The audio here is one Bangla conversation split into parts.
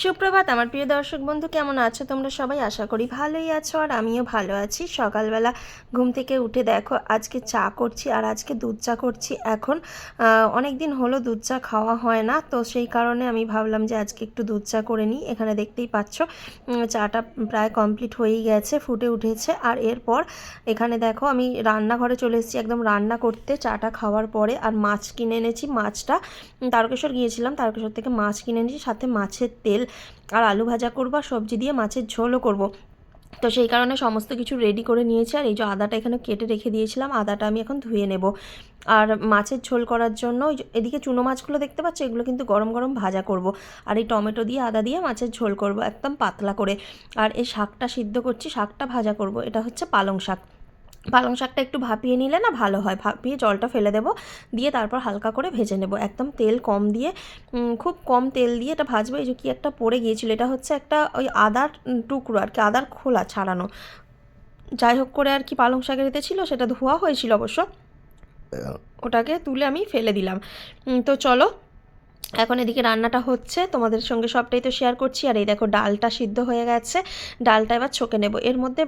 সুপ্রভাত, আমার প্রিয় দর্শক বন্ধু, কেমন আছো? তোমরা সবাই আশা করি ভালোই আছো আর আমিও ভালো আছি। সকালবেলা ঘুম থেকে উঠে দেখো, আজকে চা করছি আর আজকে দুধ চা করছি। এখন অনেক দিন হলো দুধ চা খাওয়া হয় না, তো সেই কারণে আমি ভাবলাম যে আজকে একটু দুধ চা করে নিই। এখানে দেখতেই পাচ্ছ চাটা প্রায় কমপ্লিট হয়েই গেছে, ফুটে উঠেছে। আর এরপর এখানে দেখো, আমি রান্নাঘরে চলে এসেছি একদম রান্না করতে। চাটা খাওয়ার পরে আর মাছ কিনে এনেছি। মাছটা তারকেশ্বর গিয়েছিলাম, তারকেশ্বর থেকে মাছ কিনে এনেছি, সাথে মাছের তেল। আর আলু ভাজা করব আর সবজি দিয়ে মাছের ঝোলও করব। তো সেই কারণে সমস্ত কিছু রেডি করে নিয়েছি আর এই যে আদাটা এখানে কেটে রেখে দিয়েছিলাম, আদাটা আমি এখন ধুয়ে নেব। আর মাছের ঝোল করার জন্য এদিকে চুনো মাছগুলো দেখতে পাচ্ছ, এগুলো কিন্তু গরম গরম ভাজা করব। আর এই টমেটো দিয়ে আদা দিয়ে মাছের ঝোল করব একদম পাতলা করে। আর এই শাকটা সিদ্ধ করছি, শাকটা ভাজা করব, এটা হচ্ছে পালং শাক। পালং শাকটা একটু ভাপিয়ে নিলে না ভালো হয়। ভাপিয়ে জলটা ফেলে দেবো দিয়ে তারপর হালকা করে ভেজে নেব। একদম তেল কম দিয়ে খুব কম তেল দিয়ে এটা ভাজবো। এই যে কি একটা পড়ে গিয়েছিল এটা হচ্ছে একটা ওই আদার টুকরো আর কি আদার খোলা ছাড়ানো। যাই হোক করে আর কি পালং শাকের এতে ছিল সেটা ধোয়া হয়েছিল অবশ্য। ওটাকে তুলে আমি ফেলে দিলাম। তো চলো এখন এদিকে রান্নাটা হচ্ছে, তোমাদের সঙ্গে সবটাই তো শেয়ার করছি। আর এই দেখো, ডালটা সিদ্ধ হয়ে গেছে। ডালটা এবার ছোকে নেব। এর মধ্যে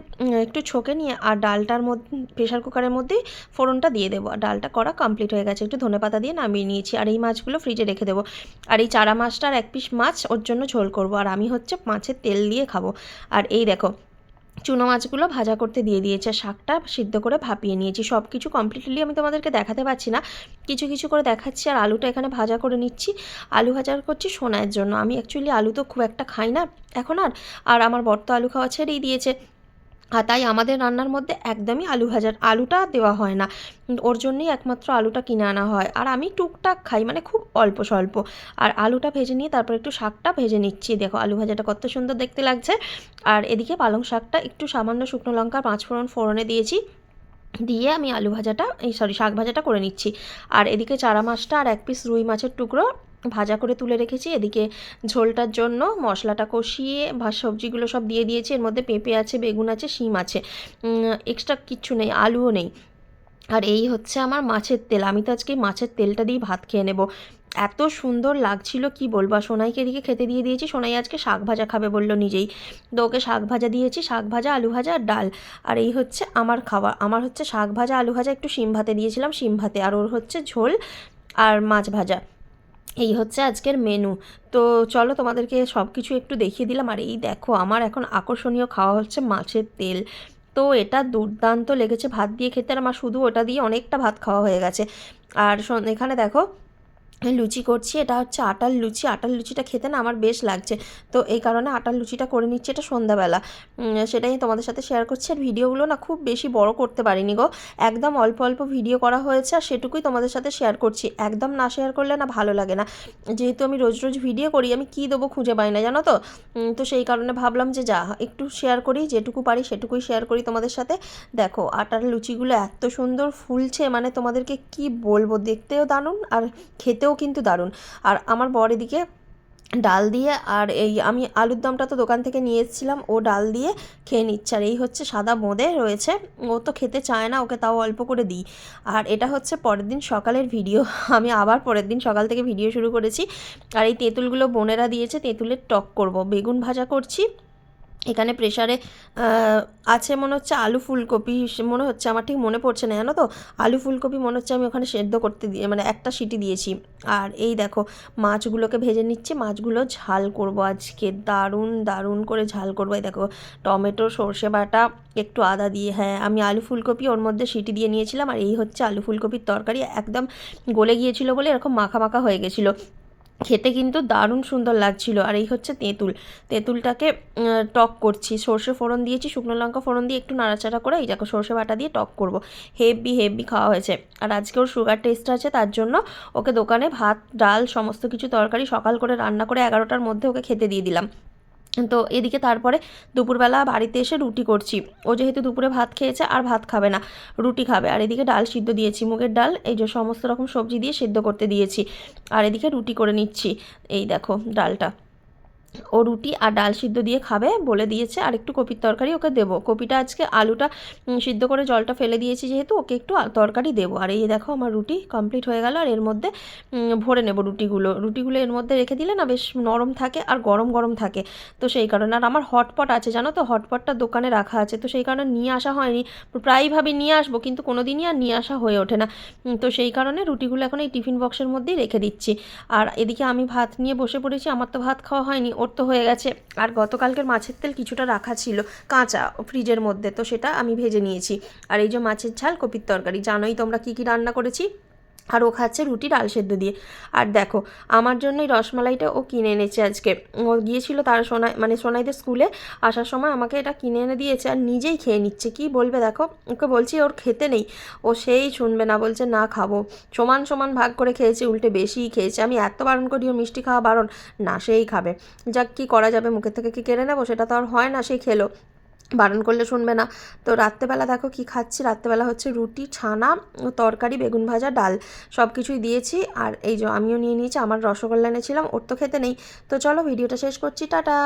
একটু ছোকে নিয়ে আর ডালটার মধ্যে প্রেশার কুকারের মধ্যেই ফোড়নটা দিয়ে দেবো। আর ডালটা করা কমপ্লিট হয়ে গেছে। একটু ধনেপাতা দিয়ে নামিয়ে নিয়েছি। আর এই মাছগুলো ফ্রিজে রেখে দেবো। আর এই চারা মাছটা আর এক পিস মাছ ওর জন্য ঝোল করব। আর আমি হচ্ছে মাছের তেল দিয়ে খাব। আর এই দেখো চুনো মাছগুলো ভাজা করতে দিয়ে দিয়েছে, শাকটা সিদ্ধ করে ভাপিয়ে নিয়েছি। সব কিছু কমপ্লিটলি আমি তোমাদেরকে দেখাতে পারছি না। কিছু কিছু করে দেখাচ্ছি আর আলুটা এখানে ভাজা করে নিচ্ছি। আলু ভাজা করছি সোনায়ের জন্য। আমি অ্যাকচুয়ালি আলু তো খুব একটা খাই না, এখন আর। আর আমার বর্ত আলু খাওয়া ছেড়েই দিয়েছে। আর তাই আমাদের রান্নার মধ্যে একদমই আলু ভাজার আলুটা দেওয়া হয় না। ওর জন্যই একমাত্র আলুটা কিনে আনা হয়। আর আমি টুকটাক খাই মানে খুব অল্প স্বল্প। আর আলুটা ভেজে নিয়ে তারপর একটু শাকটা ভেজে নিচ্ছি। দেখো, আলু ভাজাটা কত সুন্দর দেখতে লাগছে। আর এদিকে পালং শাকটা একটু সামান্য শুকনো লঙ্কা পাঁচ ফোড়ন ফোড়নে দিয়েছি। দিয়ে আমি আলু ভাজাটা, এই সরি শাক ভাজাটা করে নিচ্ছি। আর এদিকে চারা মাছটা আর এক পিস রুই মাছের টুকরো ভাজা করে তুলে রেখেছি। এদিকে ঝোলটার জন্য মশলাটা কষিয়ে বা সবজিগুলো সব দিয়ে দিয়েছি। এর মধ্যে পেঁপে আছে, বেগুন আছে, শিম আছে। এক্সট্রা কিচ্ছু নেই, আলুও নেই। আর এই হচ্ছে আমার মাছের তেল। আমি তো আজকে মাছের তেলটা দিয়ে ভাত খেয়ে নেব। এত সুন্দর লাগছিল, কি বলবা? সোনাইকে এদিকে খেতে দিয়ে দিয়েছি। সোনাই আজকে শাক ভাজা খাবে বলল নিজেই। তো ওকে শাক ভাজা দিয়েছি, শাক ভাজা, আলু ভাজা আর ডাল। আর এই হচ্ছে আমার খাওয়া। আমার হচ্ছে শাক ভাজা, আলু ভাজা, একটু শিম ভাতে দিয়েছিলাম, শিম ভাতে। আর ওর হচ্ছে ঝোল আর মাছ ভাজা। এই হচ্ছে আজকের মেনু তো চলো তোমাদেরকে সব কিছু একটু দেখিয়ে দিলাম। আর এই দেখো, আমার এখন আকর্ষণীয় খাওয়া হচ্ছে মাছের তেল। তো এটা দুর্দান্ত লেগেছে। ভাত দিয়ে খেতে আর আমার শুধু ওটা দিয়ে অনেকটা ভাত খাওয়া হয়ে গেছে। আর এখানে দেখো লুচি করছি, এটা হচ্ছে আটার লুচি। আটার লুচিটা খেতে না আমার বেশ লাগছে। তো এই কারণে আটার লুচিটা করে নিচ্ছি এটা সন্ধ্যাবেলা। সেটাই তোমাদের সাথে শেয়ার করছি। আর ভিডিওগুলো না খুব বেশি বড় করতে পারিনি গো। একদম অল্প অল্প ভিডিও করা হয়েছে আর সেটুকুই তোমাদের সাথে শেয়ার করছি। একদম না শেয়ার করলে না ভালো লাগে না। যেহেতু আমি রোজ রোজ ভিডিও করি, আমি কী দেবো খুঁজে পাই না, জানো তো? তো সেই কারণে ভাবলাম যে যা, একটু শেয়ার করি, যেটুকু পারি সেটুকুই শেয়ার করি তোমাদের সাথে। দেখো, আটার লুচিগুলো এত সুন্দর ফুলছে মানে তোমাদেরকে কি বলব? দেখতেও দারুণ। আর খেতেও কিন্তু দারুণ। আর আমার বর এদিকে ডাল দিয়ে আর এই আমি আলুর দমটা তো দোকান থেকে নিয়ে এসেছিলাম, ও ডাল দিয়ে খেয়ে নিচ্ছে। আর এই হচ্ছে সাদা বোঁদে রয়েছে। ও তো খেতে চায় না, ওকে তাও অল্প করে দিই। আর এটা হচ্ছে পরের দিন সকালের ভিডিও। আমি আবার পরের দিন সকাল থেকে ভিডিও শুরু করেছি। আর এই তেঁতুলগুলো বোনেরা দিয়েছে, তেঁতুলের টক করব। বেগুন ভাজা করছি এখানে প্রেশারে আছে মনে হচ্ছে আলু ফুলকপি মনে হচ্ছে আমার ঠিক মনে পড়ছে না, জানো তো? আলু ফুলকপি মনে হচ্ছে আমি ওখানে সেদ্ধ করতে দিয়ে মানে একটা সিটি দিয়েছি। আর এই দেখো, মাছগুলোকে ভেজে নিচ্ছি, মাছগুলো ঝাল করব আজকে, দারুণ দারুণ করে ঝাল করব। এই দেখো, টমেটো, সর্ষে বাটা, একটু আদা দিয়ে হ্যাঁ আমি আলু ফুলকপি ওর মধ্যে সিটি দিয়ে নিয়েছিলাম, আর এই হচ্ছে আলু ফুলকপির তরকারি, একদম গলে গিয়েছিল বলে এরকম মাখা মাখা হয়ে গেছিল। খেতে কিন্তু দারুণ সুন্দর লাগছিল। আর এই হচ্ছে তেঁতুল। তেঁতুলটাকে টক করছি। সর্ষে ফোড়ন দিয়েছি, শুকনো লঙ্কা ফোড়ন দিয়ে একটু নাড়াচাড়া করে এই দেখো সর্ষে বাটা দিয়ে টক করব। হেভি হেভি খাওয়া হয়েছে। আর আজকে ওর সুগার টেস্ট আছে, তার জন্য ওকে দোকানে ভাত, ডাল, সমস্ত কিছু তরকারি সকাল করে রান্না করে এগারোটার মধ্যে ওকে খেতে দিয়ে দিলাম। তো এদিকে তারপরে দুপুরবেলা বাড়িতে এসে রুটি করছি। ও যেহেতু দুপুরে ভাত খেয়েছে আর ভাত খাবে না, রুটি খাবে। আর এদিকে ডাল সিদ্ধ দিয়েছি, মুগের ডাল, এই যে সমস্ত রকম সবজি দিয়ে সেদ্ধ করতে দিয়েছি। আর এদিকে রুটি করে নিচ্ছি। এই দেখো ডালটা। ও রুটি আর ডাল সিদ্ধ দিয়ে খাবে, বলে দিয়েছে। আর একটু কপির তরকারি ওকে দেবো। কপিটা আজকে আলুটা সিদ্ধ করে জলটা ফেলে দিয়েছি যেহেতু, ওকে একটু তরকারি দেবো। আর এই দেখো আমার রুটি কমপ্লিট হয়ে গেল, আর এর মধ্যে ভরে নেব রুটিগুলো। রুটিগুলো এর মধ্যে রেখে দিলে না বেশ নরম থাকে আর গরম গরম থাকে। তো সেই কারণে, আর আমার হটপট আছে, জানো তো? হটপটটা দোকানে রাখা আছে। তো সেই কারণে নিয়ে আসা হয়নি। প্রায়ই ভাবি নিয়ে আসব, কিন্তু কোনো দিনই আর নিয়ে আসা হয়ে ওঠে না। তো সেই কারণে রুটিগুলো এখন এই টিফিন বক্সের মধ্যেই রেখে দিচ্ছি। আর এদিকে আমি ভাত নিয়ে বসে পড়েছি, আমার তো ভাত খাওয়া হয়নি। ওর তো হয়ে গেছে। আর গতকালকের মাছের তেল কিছুটা রাখা ছিল, কাঁচা ফ্রিজের মধ্যে। তো সেটা আমি ভেজে নিয়েছি। আর এই যে মাছের ঝাল, কপির তরকারি, জানোই তোমরা কী কী রান্না করেছি? আর ও খাচ্ছে রুটি ডাল সেদ্ধ দিয়ে। আর দেখো, আমার জন্যই রসমালাইটা ও কিনে এনেছে আজকে। ও গিয়েছিল তার সোনাই মানে সোনাইদের স্কুলে, আসার সময় আমাকে এটা কিনে এনে দিয়েছে আর নিজেই খেয়ে নিচ্ছে। কি বলবে দেখো? ওকে বলছি ওর খেতে নেই। ও সেই শুনবে না, বলছে না খাব। সমান সমান ভাগ করে খেয়েছে, উল্টে বেশিই খেয়েছে। আমি এত বারণ করি ও মিষ্টি খাওয়া বারণ, না, সেই খাবে। যাক, কি করা যাবে, মুখের থেকে কি কেড়ে নেব? সেটা তো আর হয় না সেই খেলো। বারণ করলে শুনবে না। তো রাত্রেবেলা দেখো কি খাচ্ছি? রাত্রেবেলা হচ্ছে রুটি, ছানা, তরকারি, বেগুন ভাজা, ডাল সব কিছুই দিয়েছি। আর এই যে আমিও নিয়ে নিয়েছি, আমার রসগোল্লা এনেছিলাম, ওর তো খেতে নেই। তো চলো ভিডিওটা শেষ করছি, টাটা!